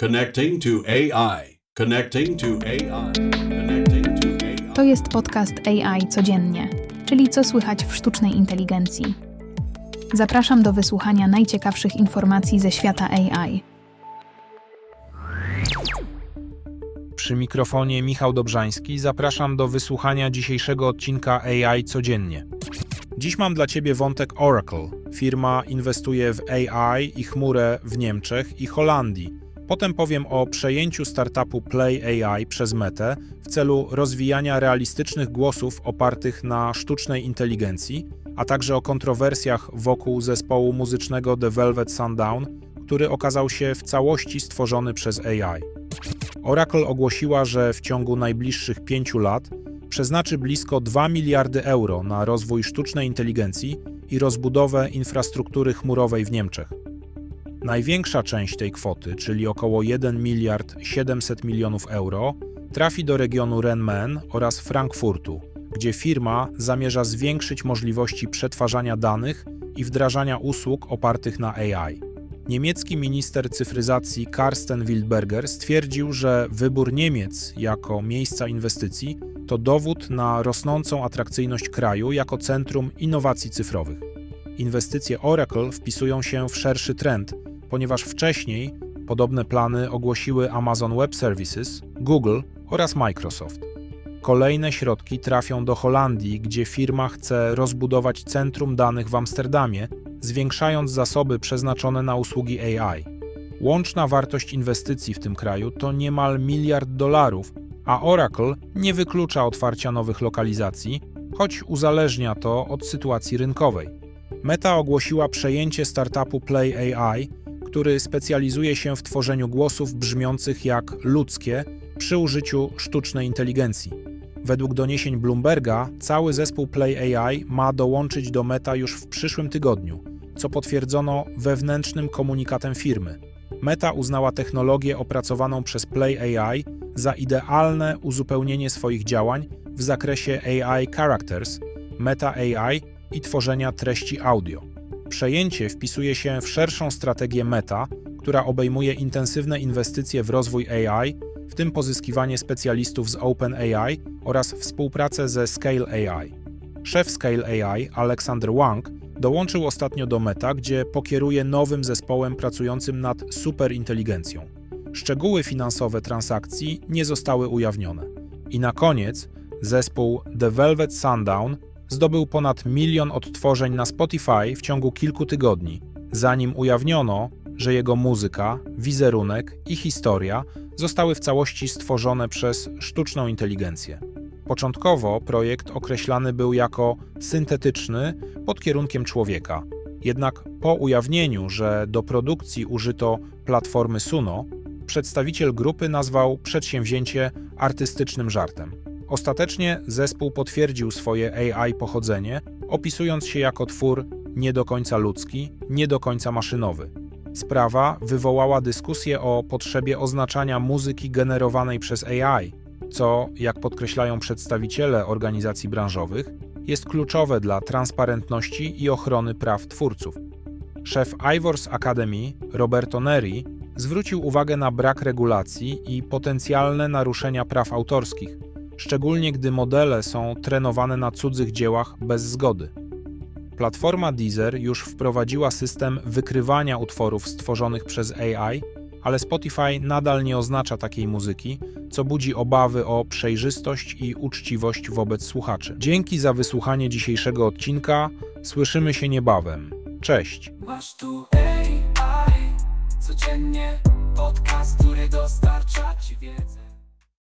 Connecting to AI. Connecting to AI. Connecting to AI. To jest podcast AI codziennie, czyli co słychać w sztucznej inteligencji. Zapraszam do wysłuchania najciekawszych informacji ze świata AI. Przy mikrofonie Michał Dobrzański zapraszam do wysłuchania dzisiejszego odcinka AI codziennie. Dziś mam dla Ciebie wątek Oracle. Firma inwestuje w AI i chmurę w Niemczech i Holandii. Potem powiem o przejęciu startupu Play AI przez Metę w celu rozwijania realistycznych głosów opartych na sztucznej inteligencji, a także o kontrowersjach wokół zespołu muzycznego The Velvet Sundown, który okazał się w całości stworzony przez AI. Oracle ogłosiła, że w ciągu najbliższych pięciu lat przeznaczy blisko 2 miliardy euro na rozwój sztucznej inteligencji i rozbudowę infrastruktury chmurowej w Niemczech. Największa część tej kwoty, czyli około 1 miliard 700 milionów euro, trafi do regionu Rhein-Main oraz Frankfurtu, gdzie firma zamierza zwiększyć możliwości przetwarzania danych i wdrażania usług opartych na AI. Niemiecki minister cyfryzacji Karsten Wildberger stwierdził, że wybór Niemiec jako miejsca inwestycji to dowód na rosnącą atrakcyjność kraju jako centrum innowacji cyfrowych. Inwestycje Oracle wpisują się w szerszy trend, ponieważ wcześniej podobne plany ogłosiły Amazon Web Services, Google oraz Microsoft. Kolejne środki trafią do Holandii, gdzie firma chce rozbudować centrum danych w Amsterdamie, zwiększając zasoby przeznaczone na usługi AI. Łączna wartość inwestycji w tym kraju to niemal miliard dolarów, a Oracle nie wyklucza otwarcia nowych lokalizacji, choć uzależnia to od sytuacji rynkowej. Meta ogłosiła przejęcie startupu Play AI, który specjalizuje się w tworzeniu głosów brzmiących jak ludzkie przy użyciu sztucznej inteligencji. Według doniesień Bloomberga, cały zespół Play AI ma dołączyć do Meta już w przyszłym tygodniu, co potwierdzono wewnętrznym komunikatem firmy. Meta uznała technologię opracowaną przez Play AI za idealne uzupełnienie swoich działań w zakresie AI Characters, Meta AI i tworzenia treści audio. Przejęcie wpisuje się w szerszą strategię Meta, która obejmuje intensywne inwestycje w rozwój AI, w tym pozyskiwanie specjalistów z OpenAI oraz współpracę ze Scale AI. Szef Scale AI, Alexander Wang, dołączył ostatnio do Meta, gdzie pokieruje nowym zespołem pracującym nad superinteligencją. Szczegóły finansowe transakcji nie zostały ujawnione. I na koniec zespół The Velvet Sundown zdobył ponad milion odtworzeń na Spotify w ciągu kilku tygodni, zanim ujawniono, że jego muzyka, wizerunek i historia zostały w całości stworzone przez sztuczną inteligencję. Początkowo projekt określany był jako syntetyczny pod kierunkiem człowieka. Jednak po ujawnieniu, że do produkcji użyto platformy Suno, przedstawiciel grupy nazwał przedsięwzięcie artystycznym żartem. Ostatecznie zespół potwierdził swoje AI pochodzenie, opisując się jako twór nie do końca ludzki, nie do końca maszynowy. Sprawa wywołała dyskusję o potrzebie oznaczania muzyki generowanej przez AI, co, jak podkreślają przedstawiciele organizacji branżowych, jest kluczowe dla transparentności i ochrony praw twórców. Szef Ivors Academy, Roberto Neri, zwrócił uwagę na brak regulacji i potencjalne naruszenia praw autorskich, szczególnie gdy modele są trenowane na cudzych dziełach bez zgody. Platforma Deezer już wprowadziła system wykrywania utworów stworzonych przez AI, ale Spotify nadal nie oznacza takiej muzyki, co budzi obawy o przejrzystość i uczciwość wobec słuchaczy. Dzięki za wysłuchanie dzisiejszego odcinka. Słyszymy się niebawem. Cześć! Masz tu AI, codziennie podcast, który dostarczy